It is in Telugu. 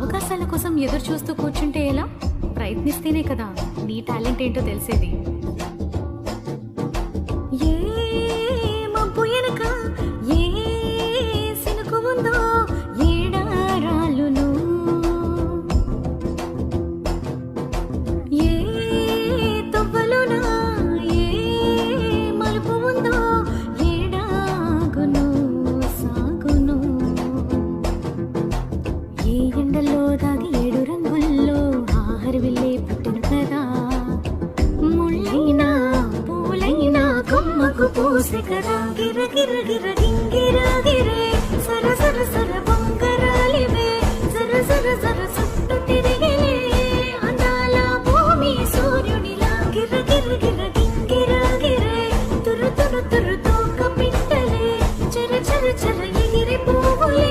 అవకాశాల కోసం ఎదురు చూస్తూ కూర్చుంటే ఎలా? ప్రయత్నిస్తేనే కదా నీ టాలెంట్ ఏంటో తెలిసేది. ఎండల్లో దాగి ఏడు రంగుల్లో ఆహర్విల్లే పుట్టిన కదా ముళ్ళైనా పూలైనా కొమ్మకు పూసె కదా గిర గిర గిర గింగిర గిరే. సర సర సర బొంగరాలివే సర సర సర సుట్టు తిరిగిలే. అందాల భూమి సూర్యునిలా గిర గిర గిర గింగిర గిరే. తురు తురు తురు తోక పిట్టలే చర చర చర ఎగిరి పువ్వులే.